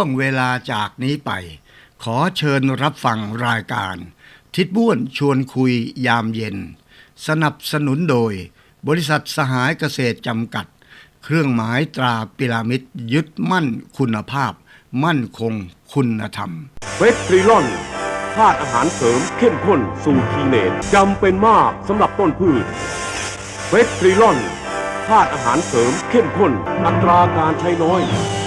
วงเวลาจากนี้ไป ขอเชิญรับฟังรายการ ทิดบ้วนชวนคุยยามเย็น สนับสนุนโดย บริษัทสหายเกษตรจำกัด เครื่องหมายตราปิรามิดยึดมั่นคุณภาพ มั่นคงคุณธรรมเวสตรีลอนธาตุอาหารเสริมเข้มข้นสูตรทีเนตจำเป็นมากสำหรับต้นพืชเวสตรีลอนธาตุอาหารเสริมเข้มข้นอัตราการใช้น้อย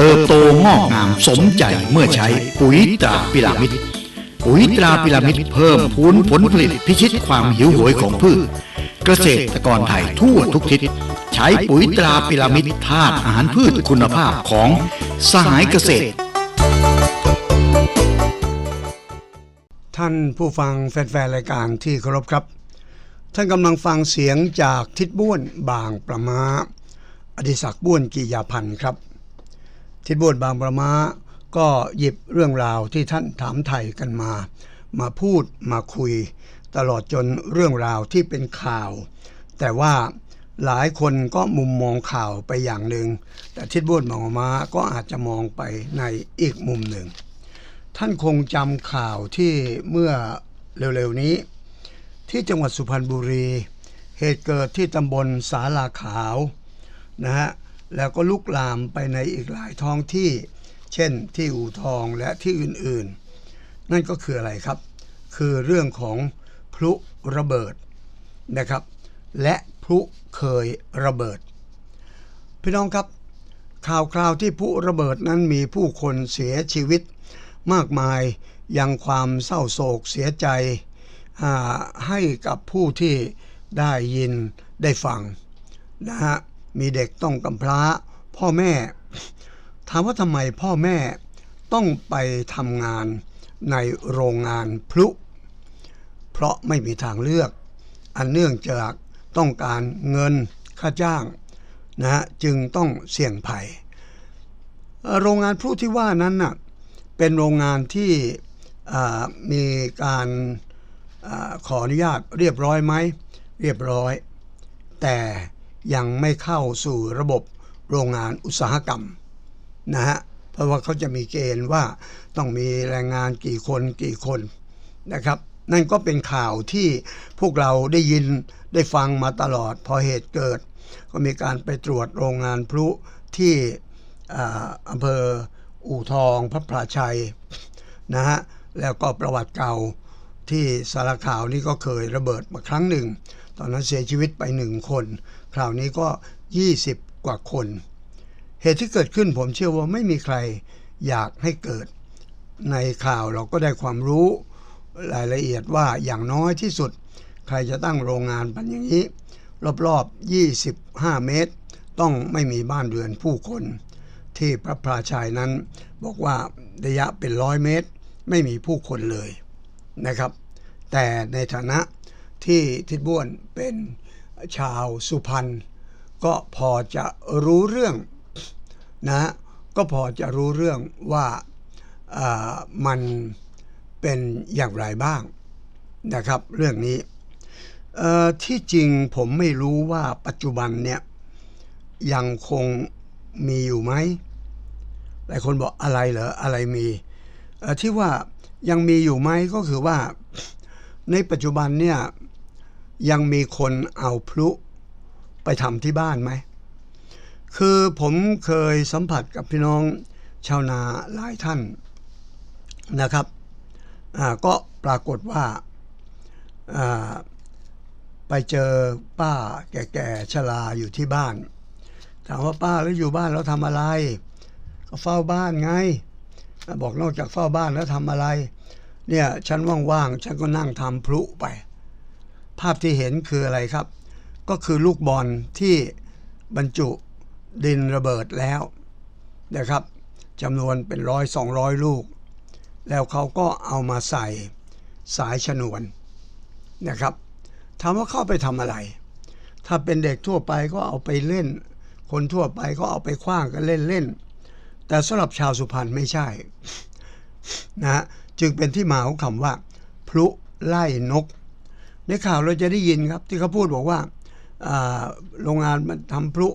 เติบโตงอกงามสมใจเมื่อใช้ปุ๋ยตราพิรามิดปุ๋ยตราพิรามิดเพิ่มพูนผลผลิตพิชิตความหิวโหยของพืช เกษตรกรไทยทั่วทุกทิศใช้ปุ๋ยตราพิรามิดธาตุอาหารพืชคุณภาพของสหายเกษตร ท่านผู้ฟังแฟนๆรายการที่เคารพครับ ท่านกำลังฟังเสียงจากทิดบ้วนบางประมาอดิศักดิ์บ้วนกิยาพันธ์ครับ ทิดบวนบางประมาก็หยิบเรื่องราวที่ท่านถามไทยกันมา มาพูดมาคุย ตลอดจนเรื่องราวที่เป็นข่าว แต่ว่าหลายคนก็มุมมองข่าวไปอย่างหนึ่ง แต่ทิดบวนบางประมาก็อาจจะมองไปในอีกมุมหนึ่ง ท่านคงจำข่าวที่เมื่อเร็วๆนี้ ที่จังหวัดสุพรรณบุรี เหตุเกิดที่ตำบลสาลาขาวนะฮะ แล้วก็ลุกลามไปในอีกหลายท้องที่ เช่นที่อู่ทองและที่อื่นๆ นั่นก็คืออะไรครับ คือเรื่องของพลุระเบิดนะครับ และพลุเคยระเบิด พี่น้องครับ ข่าวคราวที่พลุระเบิดนั้นมีผู้คนเสียชีวิตมากมายยังความเศร้าโศกเสียใจให้กับผู้ที่ได้ยินได้ฟังนะฮะ มีเด็กต้องกำพร้าพ่อแม่ ถามว่าทำไมพ่อแม่ต้องไปทำงานในโรงงานพลุ เพราะไม่มีทางเลือก อันเนื่องจากต้องการเงินค่าจ้างนะฮะจึงต้องเสี่ยงภัย โรงงานพลุที่ว่านั้นน่ะเป็นโรงงานที่มีการอขออนุญาตเรียบร้อยไหม เรียบร้อย แต่ ยังไม่เข้าสู่ระบบโรงงานอุตสาหกรรมนะฮะเพราะว่าเขาจะมีเกณฑ์ว่าต้องมีแรงงานกี่คนกี่คนนะครับ นั่นก็เป็นข่าวที่พวกเราได้ยินได้ฟังมาตลอดพอเหตุเกิด ก็มีการไปตรวจโรงงานพลุที่ออำเภออู่ทองพระพราชัยนะฮะแล้วก็ประวัติเก่าที่สารข่าวนี่ก็เคยระเบิดมาครั้งหนึ่ง ตอนนั้นเสียชีวิตไปหนึ่งคน ราวนี้ก็ 20 กว่าคน เหตุที่เกิดขึ้นผมเชื่อว่าไม่มีใครอยากให้เกิด ในข่าวเราก็ได้ความรู้รายละเอียดว่าอย่างน้อยที่สุด ใครจะตั้งโรงงานเป็นอย่างนี้ รอบๆ 25 เมตร ต้องไม่มีบ้านเรือนผู้คน ที่พระพราชัยนั้นบอกว่าระยะเป็นร้อยเมตร ไม่มีผู้คนเลยนะครับ แต่ในฐานะที่ทิดบ้วนเป็น ชาวสุพรรณก็พอจะรู้เรื่องนะก็พอจะรู้เรื่องว่ามันเป็นอย่างไรบ้างนะครับ เรื่องนี้ที่จริงผมไม่รู้ว่าปัจจุบันเนี่ยยังคงมีอยู่ไหมหลายคนบอกอะไรเหรออะไรมีที่ว่ายังมีอยู่ไหมก็คือว่าในปัจจุบันเนี่ย ยังมีคนเอาพลุไปทำที่บ้านไหม คือผมเคยสัมผัสกับพี่น้องชาวนาหลายท่านนะครับ ก็ปรากฏว่าอ่าไปเจอป้าแก่ๆชราอยู่ที่บ้าน ถามว่าป้าแล้วอยู่บ้านแล้วทำอะไร ก็เฝ้าบ้านไง บอกนอกจากเฝ้าบ้านแล้วทำอะไร เนี่ยฉันว่างๆ ฉันก็นั่งทำพลุไป ภาพที่เห็นคืออะไรครับ ก็คือลูกบอลที่บรรจุดินระเบิดแล้วนะครับจำนวนเป็นร้อยสองร้อยลูก แล้วเขาก็เอามาใส่สายชนวนนะครับถามว่าเข้าไปทำอะไร ถ้าเป็นเด็กทั่วไปก็เอาไปเล่น คนทั่วไปก็เอาไปคว้างกันเล่นเล่นๆแต่สำหรับชาวสุพรรณไม่ใช่นะจึงเป็นที่มาของคำว่า พลุไล่นก ในข่าวเราจะได้ยินครับ ที่เขาพูดบอกว่าโรงงานมันทำพลุ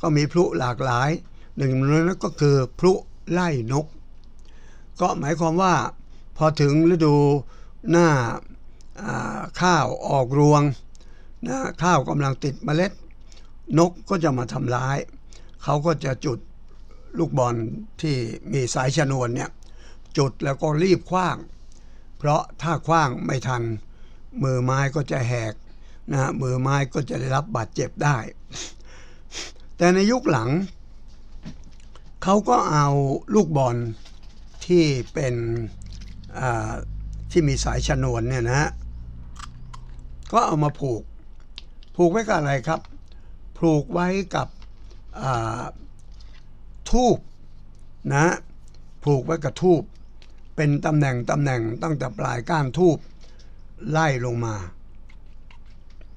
ก็มีพลุหลากหลาย หนึ่งในนั้นก็คือพลุไล่นก ก็หมายความว่าพอถึงฤดูหน้าอ่าข้าวออกรวงนะข้าวกำลังติดเมล็ด นกก็จะมาทำร้าย เขาก็จะจุดลูกบอลที่มีสายชนวนเนี่ยจุดแล้วก็รีบคว้าง เพราะถ้าคว้างไม่ทัน มือไม้ก็จะแหกนะมือไม้ก็จะได้รับบาดเจ็บได้ แต่ในยุคหลัง เขาก็เอาลูกบอลที่เป็นที่มีสายชนวนเนี่ยนะฮะก็เอามาผูก ผูกไว้กับอะไรครับ ผูกไว้กับทูบนะ ผูกไว้กับทูบเป็นตำแหน่งตำแหน่งตั้งแต่ปลายก้านทูบ ไล่ลงมา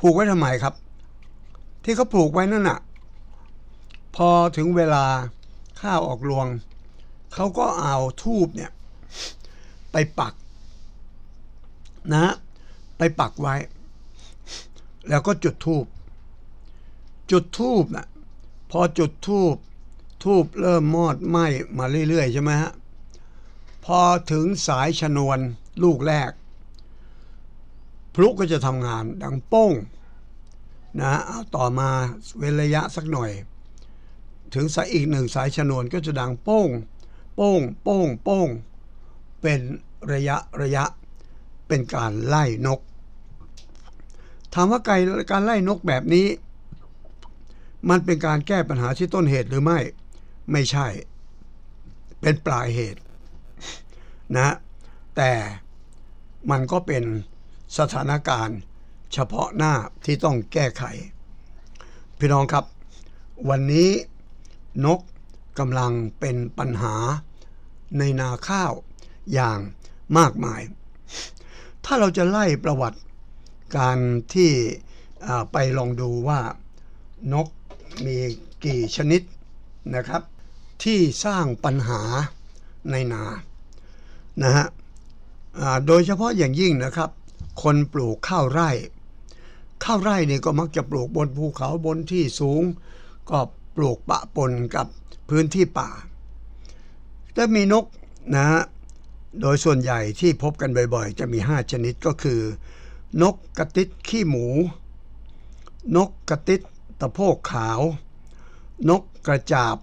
ผูกไว้ทำไมครับ ที่เขาผูกไว้นั่นน่ะ พอถึงเวลาข้าวออกรวง เขาก็เอาทูบเนี่ย ไปปัก นะ ไปปักไว้ แล้วก็จุดทูบจุดทูบนะพอจุดทูบทูบเริ่มมอดไหม้มาเรื่อยๆใช่ไหมฮะพอถึงสายชนวนลูกแรก ลุก็จะทำงานดังโป้งนะเอาต่อมาเว้นระยะสักหน่อย ถึงสายอีกหนึ่งสายชนวนก็จะดังโป้ง โป้ง โป้ง โป้ง เป็นระยะระยะ เป็นการไล่นก ถามว่าการการไล่นกแบบนี้ มันเป็นการแก้ปัญหาที่ต้นเหตุหรือไม่ ไม่ใช่ เป็นปลายเหตุนะ แต่มันก็เป็น สถานการณ์ เฉพาะหน้าที่ต้องแก้ไข พี่น้องครับ วันนี้นกกำลังเป็นปัญหาในนาข้าวอย่างมากมาย ถ้าเราจะไล่ประวัติการที่ไปลองดูว่านกมีกี่ชนิดนะครับ ที่สร้างปัญหาในนานะฮะโดยเฉพาะอย่างยิ่งนะครับ คนปลูกข้าวไร่ ข้าวไร่นี่ก็มักจะปลูกบนภูเขาบนที่สูง ก็ปลูกปะปนกับพื้นที่ป่าแต่มีนกนะฮะโดยส่วนใหญ่ที่พบกันบ่อยๆ จะมี 5 ชนิดก็คือ นกกระติดขี้หมู นกกระติดตะโพกขาว นกกระจาบ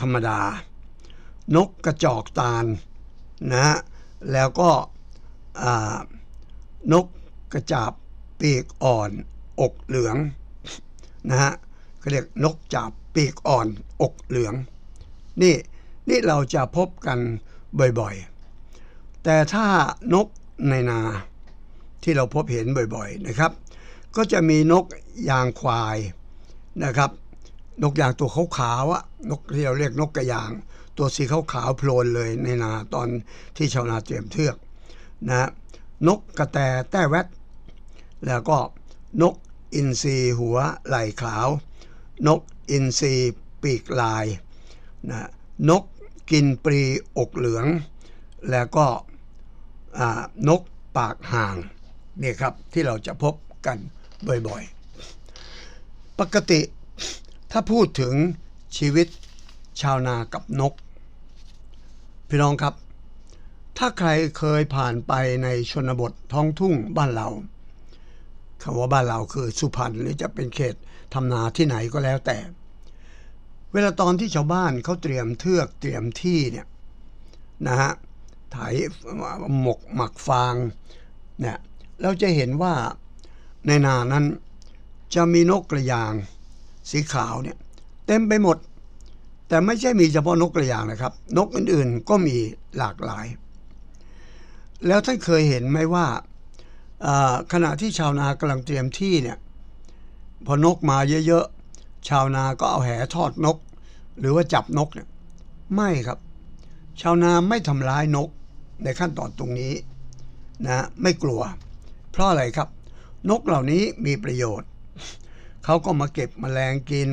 ธรรมดา นกกระจอกตาลนะฮะแล้วก็อ่า นกกระจาบปีกอ่อน อกเหลืองนะฮะเขาเรียกนกจาบปีกอ่อน อกเหลือง นี่นี่เราจะพบกันบ่อยๆ แต่ถ้านกในนาที่เราพบเห็นบ่อยๆนะครับ ก็จะมีนกยางควายนะครับ นกยางตัวขาวๆอะนกที่เราเรียกนกกระยาง ตัวสีขาวๆโพลนเลยในนาตอนที่ชาวนาเตรียมเทือกนะ นกกระแตแต้แวดแล้วก็นกอินทรีหัวไหล่ขาว นกอินทรีปีกลายนะนกกินปรีอกเหลือง แล้วก็นกปากห่างนี่ครับที่เราจะพบกันบ่อยๆ ปกติถ้าพูดถึงชีวิตชาวนากับนก พี่น้องครับ ถ้าใครเคยผ่านไปในชนบทท้องทุ่งบ้านเราคำว่าบ้านเราคือสุพรรณหรือจะเป็นเขตทำนาที่ไหนก็แล้วแต่ เวลาตอนที่ชาวบ้านเขาเตรียมเทือกเตรียมที่เนี่ยนะฮะไถหมกหมักฟางเนี่ยเราจะเห็นว่าในนานั้นจะมีนกกระยางสีขาวเนี่ยเต็มไปหมด แต่ไม่ใช่มีเฉพาะนกกระยางนะครับ นกอื่นๆก็มีหลากหลาย แล้วท่านเคยเห็นไหมว่าขณะที่ชาวนากำลังเตรียมที่เนี่ยพอนกมาเยอะๆ ชาวนาก็เอาแหทอดนก หรือว่าจับนกเนี่ยไม่ครับ ชาวนาไม่ทำร้ายนกในขั้นตอนตรงนี้นะไม่กลัว เพราะอะไรครับ นกเหล่านี้มีประโยชน์ เขาก็มาเก็บแมลงกิน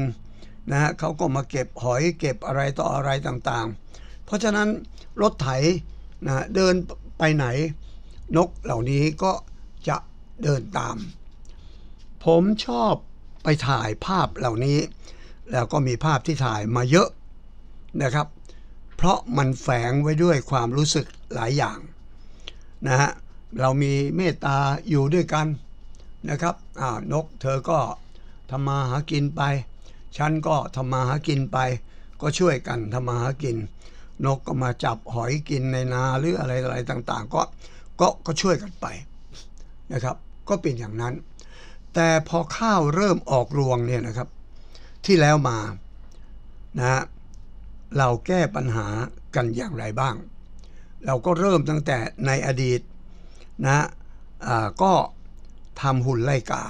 นะฮะเขาก็มาเก็บหอยเก็บอะไรต่ออะไรต่างๆ เพราะฉะนั้นรถไถนะเดิน ไปไหน นกเหล่านี้ก็จะเดินตาม ผมชอบไปถ่ายภาพเหล่านี้ แล้วก็มีภาพที่ถ่ายมาเยอะนะครับ เพราะมันแฝงไว้ด้วยความรู้สึกหลายอย่างนะฮะเรามีเมตตาอยู่ด้วยกันนะครับอ่านกเธอก็ทำมาหากินไป ฉันก็ทำมาหากินไป ก็ช่วยกันทำมาหากิน นกก็มาจับหอยกินในนาหรืออะไรอะไรต่าง ๆ ก็ก็ก็ช่วยกันไปนะครับ ก็เป็นอย่างนั้น แต่พอข้าวเริ่มออกรวงเนี่ยนะครับ ที่แล้วมานะเราแก้ปัญหากันอย่างไรบ้าง เราก็เริ่มตั้งแต่ในอดีตนะอ่าก็ทำหุ่นไล่กา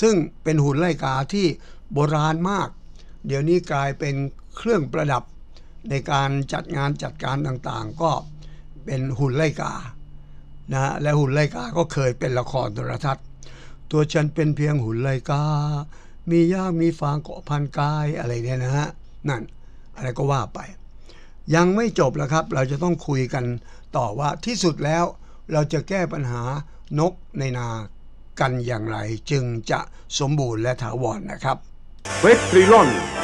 ซึ่งเป็นหุ่นไล่กาที่โบราณมาก เดี๋ยวนี้กลายเป็นเครื่องประดับ ในการจัดงานจัดการต่างๆ ก็เป็นหุ่นไลกานะฮะและหุ่นไลกาก็เคยเป็นละครโทรทัศน์ ตัวฉันเป็นเพียงหุ่นไลกา มีย่างมีฟางเกาะพันกายอะไรเนี่ยนะฮะนั่นอะไรก็ว่าไป ยังไม่จบแล้วครับ เราจะต้องคุยกันต่อว่าที่สุดแล้วเราจะแก้ปัญหานกในนากันอย่างไร จึงจะสมบูรณ์และถาวรนะครับเวสตรีลอน